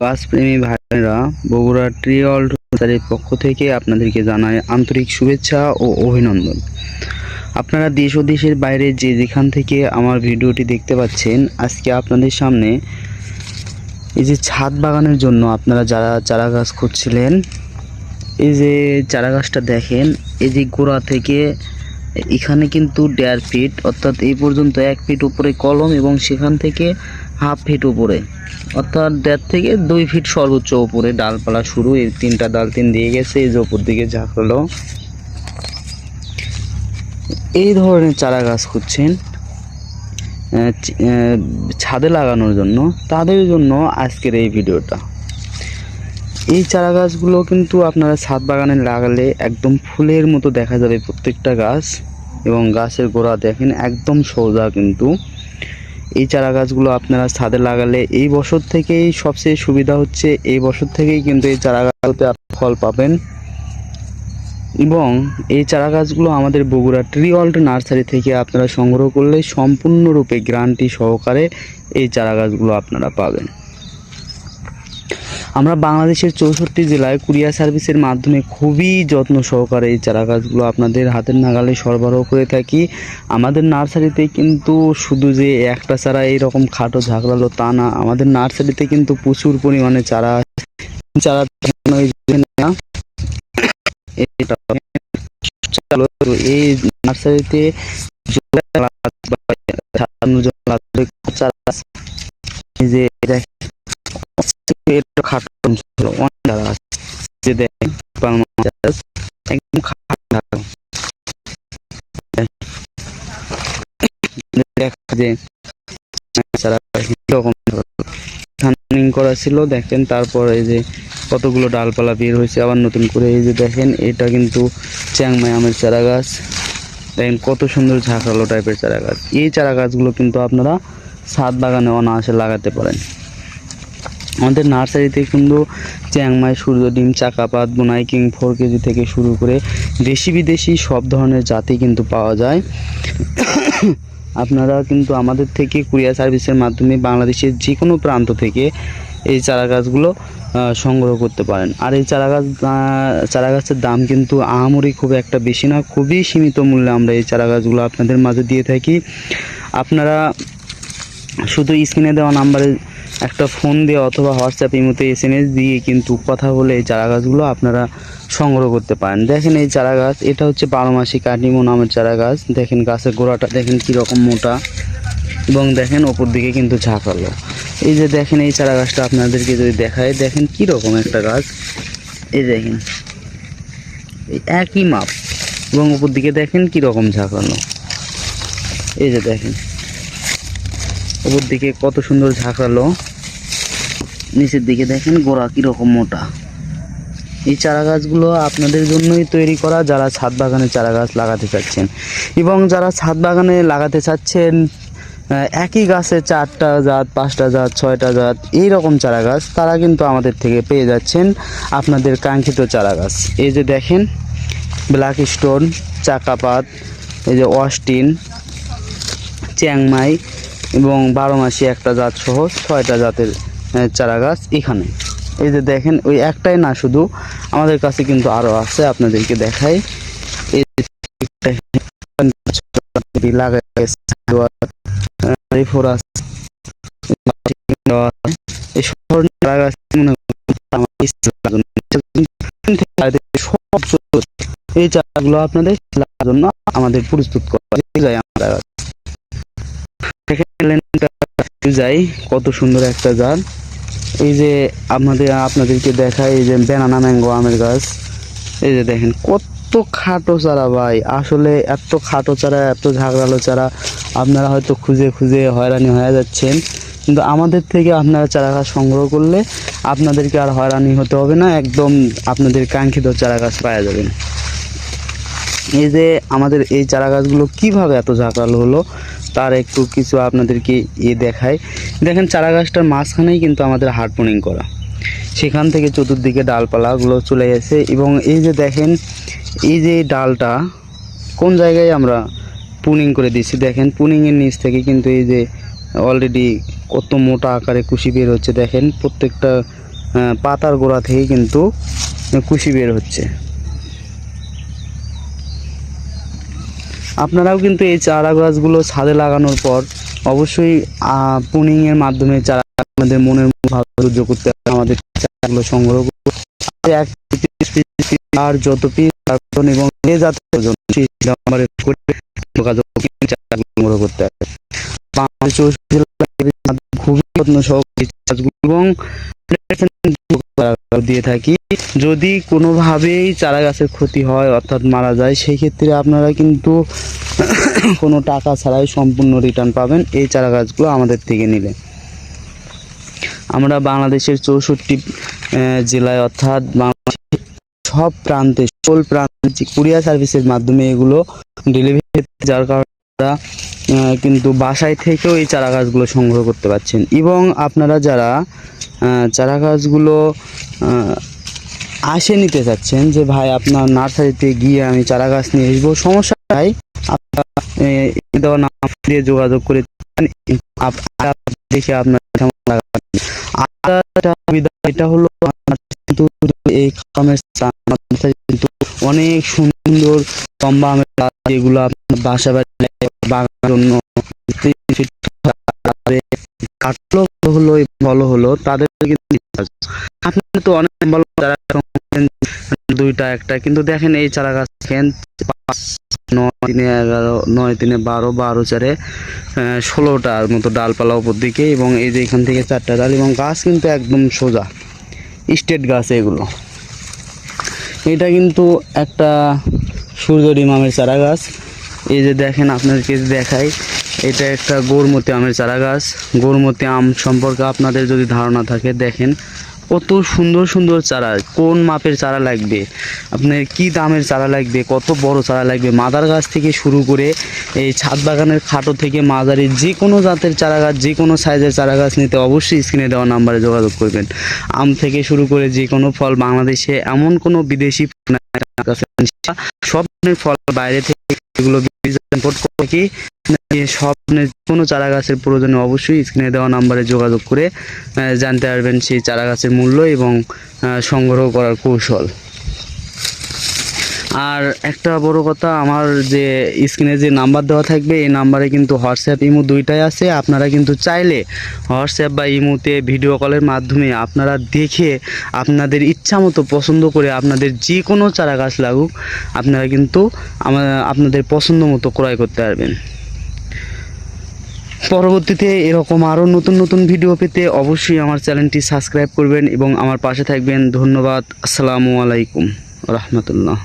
গাছপ্রেমী ভাইরা বগুড়া ট্রি নার্সারির পক্ষ থেকে আপনাদেরকে জানায় আন্তরিক শুভেচ্ছা ও অভিনন্দন। আপনারা দেশ ও দেশের বাইরে যে যেখান থেকে আমার ভিডিওটি দেখতে পাচ্ছেন, আজকে আপনাদের সামনে এই যে ছাদ বাগানের জন্য আপনারা যারা চারা গাছ খুঁজছিলেন, এই যে চারা গাছটা দেখেন, এই যে গোড়া থেকে এখানে কিন্তু দেড় ফিট, অর্থাৎ এই পর্যন্ত এক ফিট উপরে কলম এবং সেখান থেকে হাফ ফিট উপরে। অর্থাৎ দেড় থেকে দুই ফিট সর্বোচ্চ উপরে ডালপালা শুরু। এই তিনটা ডাল তিন দিয়ে গেছে, এই যে উপর দিকে ঝাঁকড়ালো এই ধরনের চারা গাছ খুঁজছেন ছাদে লাগানোর জন্য। তাদের জন্য আজকের এই ভিডিওটা। এই চারা গাছগুলো কিন্তু আপনারা ছাদ বাগানে লাগালে একদম ফুলের মতো দেখা যাবে প্রত্যেকটা গাছ। এবং গাছের গোড়া দেখেন একদম সোজা কিন্তু। এই চারা গাছগুলো আপনারা ছাদে লাগালে এই বছর থেকেই সবচেয়ে সুবিধা হচ্ছে, এই বছর থেকেই কিন্তু এই চারা গাছগুলোতে ফল পাবেন। এবং এই চারা গাছগুলো আমাদের বগুড়া ট্রি অল্ট নার্সারি থেকে আপনারা সংগ্রহ করলে সম্পূর্ণরূপে গ্রান্টি সহকারে এই চারা গাছগুলো আপনারা পাবেন। আমরা বাংলাদেশের চৌষট্টি জেলায় কুরিয়ার সার্ভিসের মাধ্যমে খুবই যত্ন সহকারে এই চারা গাছগুলো আপনাদের হাতের নাগালে সরবরাহ করে থাকি। আমাদের নার্সারিতে কিন্তু শুধু যে একটা চারা এইরকম খাটো ঝাঁকড়ালো তা না, আমাদের নার্সারিতে কিন্তু প্রচুর পরিমাণে চারা। চারা এই নার্সারিতে যে দেখেন, একটু খাটো ছিল, অনেক যে দেখেন করা ছিল দেখেন তারপর এই যে কতগুলো ডালপালা বের হয়েছে আবার নতুন করে এই যে দেখেন এটা কিন্তু চ্যাংমাই আমের চারা গাছ দেখেন কত সুন্দর ঝাঁকালো টাইপের চারা গাছ এই চারা গাছগুলো কিন্তু আপনারা ছাদ বাগানে অনায়াসে লাগাতে পারেন। আমাদের নার্সারিতে কিন্তু চ্যাংমাই সূর্য ডিম চাকাপাত, বোনাই, কিং ফোর কেজি থেকে শুরু করে দেশি বিদেশি সব ধরনের জাতি কিন্তু পাওয়া যায়। আপনারা কিন্তু আমাদের থেকে কুরিয়ার সার্ভিসের মাধ্যমে বাংলাদেশের যে কোনো প্রান্ত থেকে এই চারা গাছগুলো সংগ্রহ করতে পারেন। আর এই চারা গাছ চারা গাছের দাম কিন্তু আহামরি খুব একটা বেশি না, খুবই সীমিত মূল্যে আমরা এই চারা গাছগুলো আপনাদের মাঝে দিয়ে থাকি। আপনারা শুধু স্ক্রিনে দেওয়া নাম্বারে একটা ফোন দিয়ে অথবা হোয়াটসঅ্যাপ ইমোতে এস এম এস দিয়ে কিন্তু কথা বলে এই চারা গাছগুলো আপনারা সংগ্রহ করতে পারেন। দেখেন এই চারা গাছ এটা হচ্ছে বারো মাসি কাটিমো নামের চারা গাছ দেখেন গাছের গোড়াটা, দেখেন কীরকম মোটা। এবং দেখেন ওপর দিকে কিন্তু ঝাঁকালো। এই যে দেখেন এই চারা গাছটা আপনাদেরকে যদি দেখায় দেখেন কীরকম একটা গাছ। এই দেখেন, এই একই মাপ। এবং উপর দিকে দেখেন কীরকম ঝাঁকানো। এই যে দেখেন। উপর দিকে কত সুন্দর ঝাঁকড়ালো নিচের দিকে দেখেন গোড়া কীরকম মোটা। এই চারা গাছগুলো আপনাদের জন্যই তৈরি করা, যারা ছাদ বাগানে চারা গাছ লাগাতে চাচ্ছেন। এবং যারা ছাদ বাগানে লাগাতে চাচ্ছেন একই গাছে চারটা জাত, পাঁচটা জাত, ছয়টা জাত, এই রকম চারা গাছ তারা কিন্তু আমাদের থেকে পেয়ে যাচ্ছেন আপনাদের কাঙ্ক্ষিত চারা গাছ এই যে দেখেন, ব্ল্যাক স্টোন, চাকাপাত, এই যে অস্টিন, চ্যাংমাই এবং বারো মাসি একটা জাত সহ ছয়টা জাতের চারা গাছ এখানে। এই যে দেখেন, ওই একটাই না, শুধু আমাদের কাছে কিন্তু আরও আছে, আপনাদেরকে দেখাই। এই চারাগুলো আপনাদের জন্য আমাদের প্রস্তুত করা যায়। আমরা যাই, কত সুন্দর একটা জাত এই যে আমাদের, আপনাদেরকে দেখায় এই যে বেনানা ম্যাঙ্গো আমের গাছ। এই যে দেখেন, কত খাটো চারা ভাই। আসলে এত খাটো চারা, এত ঝাগড়ালো চারা আপনারা হয়তো খুঁজে খুঁজে হয়রানি হয়ে যাচ্ছেন। কিন্তু আমাদের থেকে আপনারা চারা গাছ সংগ্রহ করলে আপনাদেরকে আর হয়রানি হতে হবে না, একদম আপনাদের কাঙ্ক্ষিত চারা গাছ পাওয়া যাবেন এই যে আমাদের এই চারা গাছগুলো কীভাবে এত ঝাঁকালো হলো, তার একটু কিছু আপনাদেরকে ইয়ে দেখায় দেখেন চারা গাছটার মাঝখানেই কিন্তু আমাদের হার্ডপোনিং করা। সেখান থেকে চতুর্দিকে ডালপালাগুলো চলে গেছে এবং এই যে দেখেন, এই যে ডালটা কোন জায়গায় আমরা পুনিং করে দিচ্ছি? দেখেন, পুনিংয়ের নিচ থেকে কিন্তু এই যে অলরেডি কত মোটা আকারে কুশি বের হচ্ছে। দেখেন, প্রত্যেকটা পাতার গোড়া থেকে কিন্তু কুশি বের হচ্ছে। আপনারাও কিন্তু এই চারা গাছগুলো ছাদে লাগানোর পর অবশ্যই পুনিং এর মাধ্যমে চারা আমাদের মনের ভালো করতে হবে, আমাদের চারাগুলো সংগ্রহ আর যত পিস এবং সংগ্রহ করতে হবে। খুবই যত্ন সহকারে এবং দিয়ে থাকি। যদি কোনোভাবেই চারা গাছের ক্ষতি হয়, অর্থাৎ মারা যায় সেই ক্ষেত্রে আপনারা কিন্তু কোনো টাকা ছাড়াই সম্পূর্ণ রিটার্ন পাবেন এই চারা গাছগুলো আমাদের থেকে নিলে। আমরা বাংলাদেশের চৌষট্টি জেলায় অর্থাৎ সব প্রান্তে, সকল প্রান্তে কুরিয়ার সার্ভিসের মাধ্যমে এগুলো ডেলিভারি যার কারণে কিন্তু বাসায় থেকেও এই চারা গাছগুলো সংগ্রহ করতে পারছেন। এবং আপনারা যারা চারা গাছগুলো আসে নিতে চাচ্ছেন যে, ভাই, আপনার নার্সারিতে গিয়ে আমি চারা গাছ নিয়ে আসব। সমস্যা নাই। আপনারা দিয়ে যোগাযোগ করে দেখে আপনার এটা হলো কিন্তু এই কিন্তু অনেক সুন্দর লম্বা আমের আপনার বাসা বাড়ি বাগানের জন্য কাটলো হলো ভালো হলো, তাদের আপনি তো অনেক ভালো সংগ্রহ দুইটা, একটা, কিন্তু দেখেন এই চারা গাছ দেখেন নয়, তিনে এগারো, নয়, তিনে বারো বারো চারে ষোলোটার মতো ডালপালা উপর দিকে এবং এই যে এখান থেকে চারটা ডাল এবং গাছ কিন্তু একদম সোজা, স্টেট গাছ এগুলো। এটা কিন্তু একটা সূর্যডিম আমের চারা গাছ। এই যে দেখেন, আপনাদেরকে দেখাই এটা একটা গৌরমতি আমের চারা গাছ গৌরমতি আম সম্পর্কে আপনাদের যদি ধারণা থাকে, দেখেন কত সুন্দর সুন্দর চারা, কোন মাপের চারা লাগবে, আপনার কি দামের চারা লাগবে, কত বড় চারা লাগবে। মাদার গাছ থেকে শুরু করে এই ছাদ বাগানের খাটো থেকে মাঝারি যে কোনো জাতের চারা গাছ যে কোনো সাইজের চারা গাছ নিতে অবশ্যই স্ক্রিনে দেওয়া নাম্বারে যোগাযোগ করবেন। আম থেকে শুরু করে যে কোনো ফল বাংলাদেশে এমন কোনো বিদেশি সব ফল বাইরে থেকে এগুলো ইম্পোর্ট করে কি সব ধরনের কোনো চারা গাছের প্রয়োজনে অবশ্যই স্ক্রিনে দেওয়া নাম্বারে যোগাযোগ করে জানতে পারবেন সেই চারা গাছের মূল্য এবং সংগ্রহ করার কৌশল। আর একটা বড় কথা, আমার যে স্ক্রিনে যে নাম্বার দেওয়া থাকবে, এই নাম্বারে কিন্তু হোয়াটসঅ্যাপ, ইমো দুইটাই আছে। আপনারা কিন্তু চাইলে হোয়াটসঅ্যাপ বা ইমোতে ভিডিও কলের মাধ্যমে আপনারা দেখে আপনাদের ইচ্ছা মতো পছন্দ করে আপনাদের যে কোনো চারা গাছ লাগুক, আপনারা কিন্তু আপনাদের পছন্দ মতো ক্রয় করতে পারবেন। পরবর্তীতে এরকম আরও নতুন নতুন ভিডিও পেতে অবশ্যই আমার চ্যানেলটি সাবস্ক্রাইব করবেন এবং আমার পাশে থাকবেন। ধন্যবাদ। আসসালামু আলাইকুম। রহমতুল্লাহ।